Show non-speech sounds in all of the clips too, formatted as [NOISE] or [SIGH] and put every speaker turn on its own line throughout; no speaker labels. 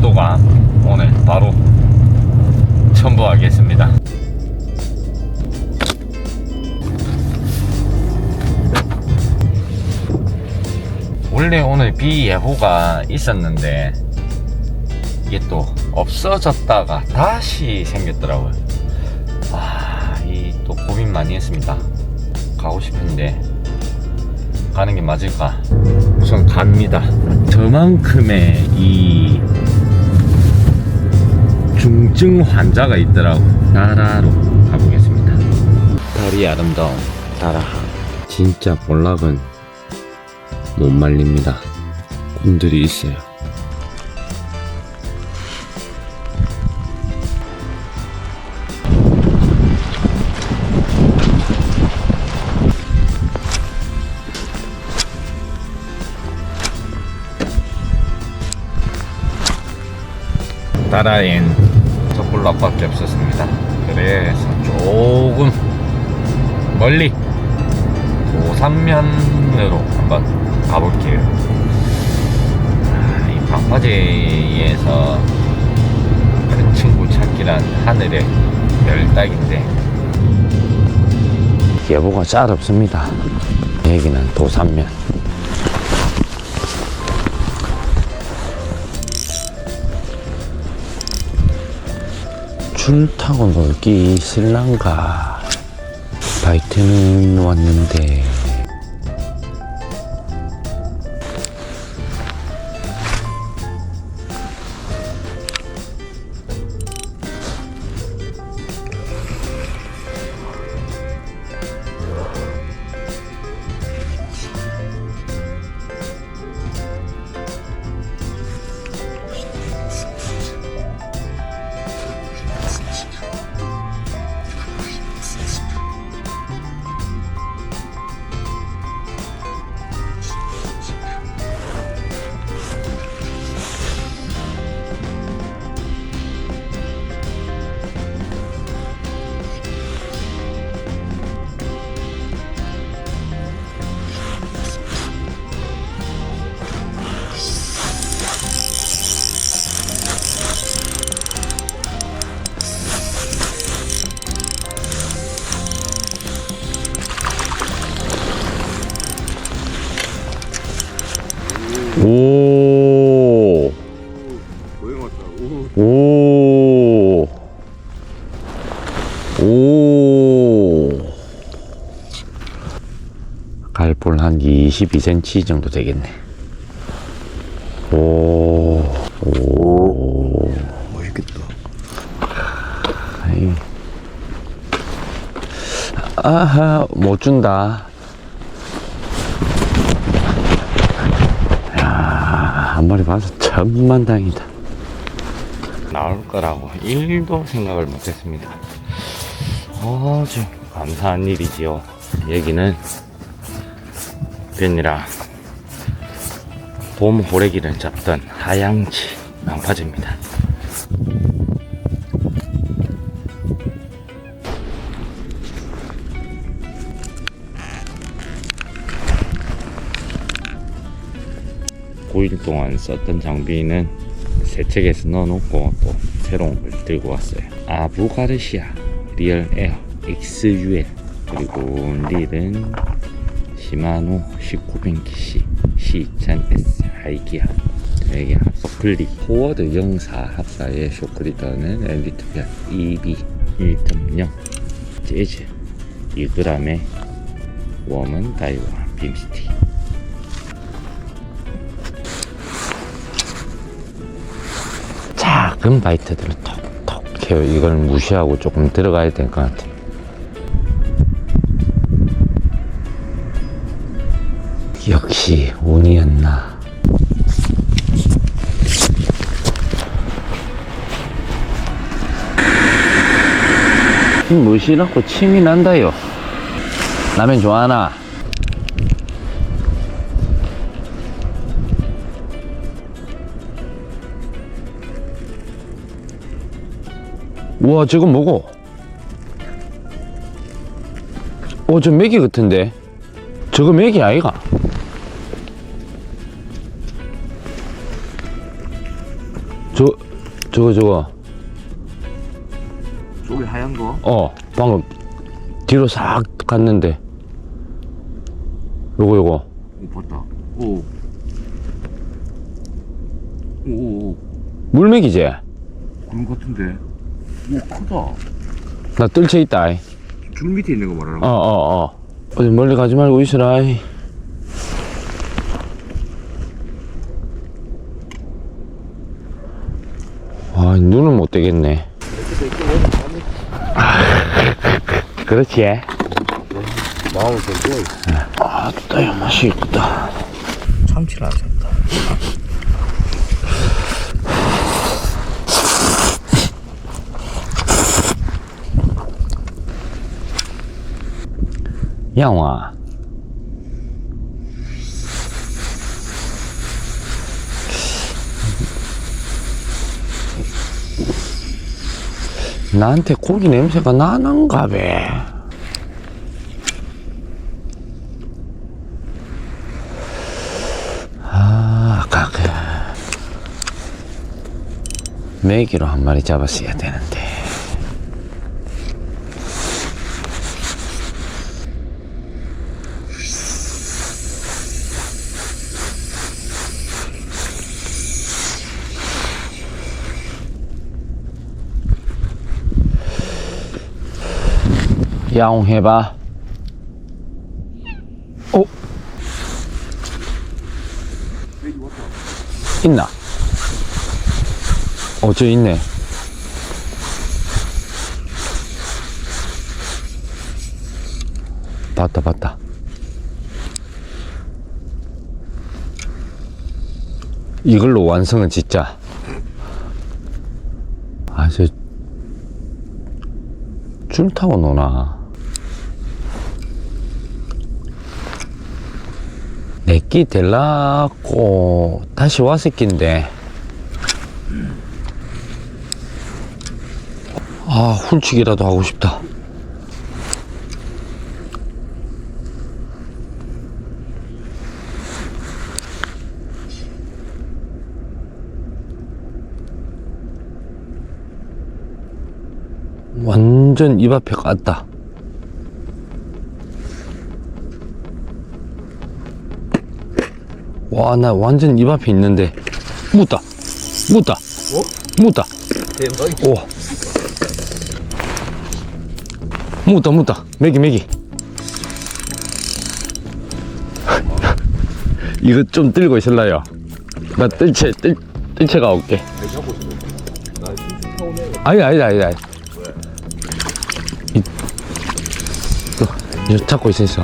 고일도가 오늘 바로 첨부하겠습니다. 원래 오늘 비 예보가 있었는데 이게 또 없어졌다가 다시 생겼더라고요. 아, 이 또 고민 많이 했습니다. 가고 싶은데 가는 게 맞을까? 우선 갑니다. 저만큼의 이 중증 환자가 있더라고. 나라로 가보겠습니다. 달이 아름다운 나라항. 진짜 볼락은 못 말립니다. 꿈들이 있어요. 나라엔 젖볼락밖에 없었습니다. 그래서 조금 멀리 도산면으로 한번 가볼게요. 아, 이 방파제에서 큰 친구 찾기란 하늘의 별따기인데 예보가 짤 없습니다. 여기는 도산면. 줄 타고 놀기 있을란가? 바이트는 왔는데 갈볼 한 22cm 정도 되겠네. 오. 오.
맛있겠다.
아이. 아하, 못 준다. 야, 한 마리 봐서 천만다행이다. 나올 거라고 1도 생각을 못 했습니다. 아주 감사한 일이지요. 여기는 변이랑 봄 호래기를 잡던 하양치 방파제입니다. (9일) 동안 썼던 장비는 세척해서 넣어놓고 또 새로운 걸 들고 왔어요 아부가르시아 리얼 에어 XUL 그리고 릴은 시마노 1900cc C2000S 하이기아 여기 서클리. 포워드 영사 합사의 쇼크리더는 엘리트별 EB 1.0 재즈. 2g의 웜은 다이와 빔스틱 작은 바이트들을 톡톡 해요. 이걸 무시하고 조금 들어가야 될 것 같아. 역시 운이었나. 무시라고 침이 난다요. 라면 좋아하나? 우와 저거 뭐고? 어저 메기 같은데 저거 메기 아이가? 저, 저거, 저거.
속이 하얀 거?
어, 방금 뒤로 싹 갔는데. 요거, 요거.
오, 봤다. 오. 오, 오, 오.
물맥이지?
그런 거 같은데. 오, 크다.
나 뜰채 있다.
줄 밑에 있는 거 말하는
어,
거.
어, 어. 어 디 멀리 가지 말고 있으라. 아이. 눈은 못 떼겠네. 아, [LAUGHS] 그렇지.
마음을 좀
아, 따야 맛이 있다.
참치를 안 샀다. [LAUGHS]
양화. 나한테 고기 냄새가 나는가 배. 아, 아까 그 메기로 한 마리 잡았어야 되는데. 야옹해봐. 어? 있나? 어, 저 있네. 봤다, 봤다. 이걸로 완성은 짓자. 아, 저, 줄 타고 노나. 내끼 될라고 다시 왔을 낀데. 아, 훌치기라도 하고 싶다. 완전 입 앞에 깠다. 와, 나 완전 입 앞에 있는데. 묻다. 묻다.
어?
묻다.
대박이.
오. 묻다, 묻다. 매기, 매기. 이거 좀 들고 있을라요. 나 뜰채, 뜰, 뜰채가 올게. 아니, 아니다, 아니다. 아니다. 이, 이거, 잡고 있어, 있어.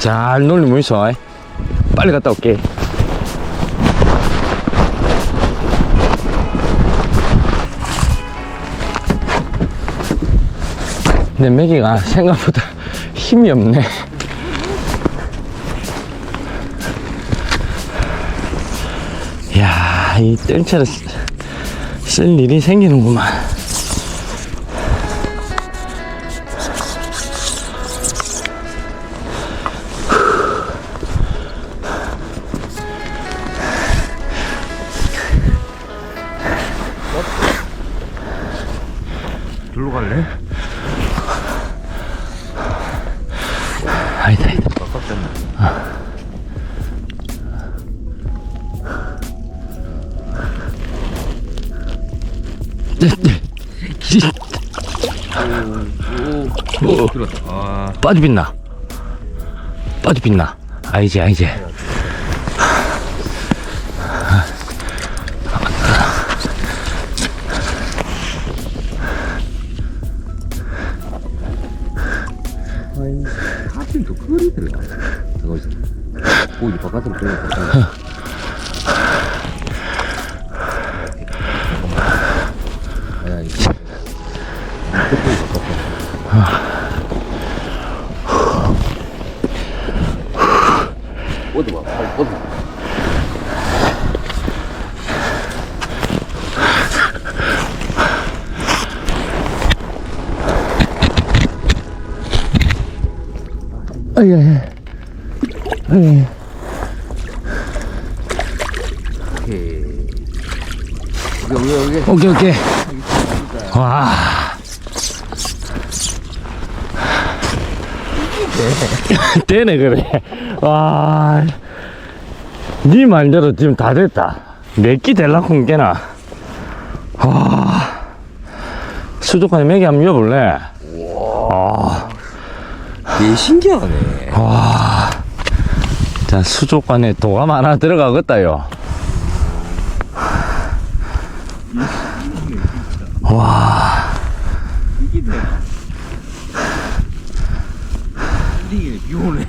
잘 놀리면 있어. 빨리 갔다 올게. 내 매기가 생각보다 힘이 없네. 야, 이 쓰- 쓸 일이 생기는구만.
오, 들었다. 아,
빠져빛나. 빠져빛나. 아이지, 아이지.
하필 더 크리 들어가. 저거 있어. 고기 바깥으로 들어가. 아야, 이거. 끝에 바깥으로. 어디 봐, 팔 어디 봐.
아이, 아이, 아이.
오케이. 이거 여기 여기.
오케이 오케이. 와. 되네 [LAUGHS] 그래. 와네 말대로 지금 다 됐다. 몇끼 될라고 한 게나? 와. 수족관에 맥이 한번 이어볼래? 와
되게 신기하네
자, 수족관에 도감 하나 들어가겠다요. 와,
이게 비 오네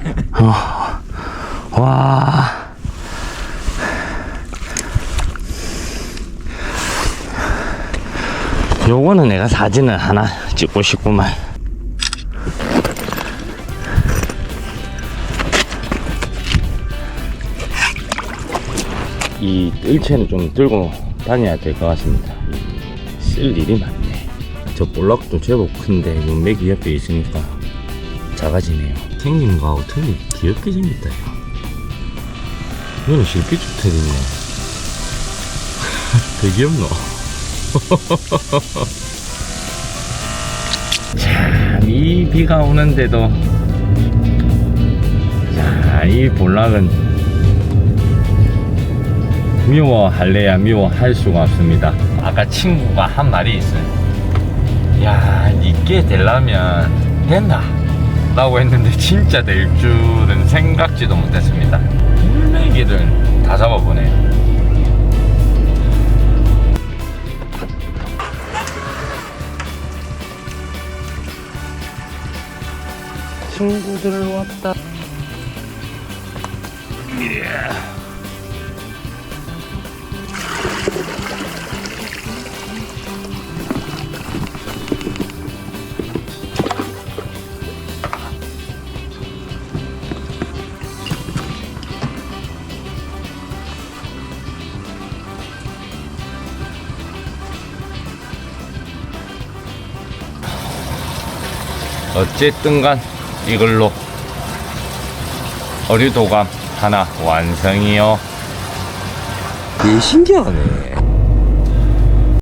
와. 요거는 내가 사진을 하나 찍고 싶구만. 이 뜰채는 좀 들고 다녀야 될 것 같습니다. 쓸 일이 많네. 저 볼락도 제법 큰데 요 맥이 옆에 있으니까 작아지네요. 생긴 거하고 틀리 귀엽게 생겼다. 요 이거는 실핏 주택이네. [LAUGHS] 되게 귀엽노. [LAUGHS] 참, 이 비가 오는데도, 자, 이 볼락은 미워할래야 미워할 수가 없습니다. 아까 친구가 한 말이 있어요. 야, 니께 되려면 된다. 라고 했는데 진짜 될 줄은 생각지도 못했습니다. 물메기를 다 잡아보네요. 친구들 왔다. 어쨌든 간 이걸로 어류도감 하나 완성이요.
되게 신기하네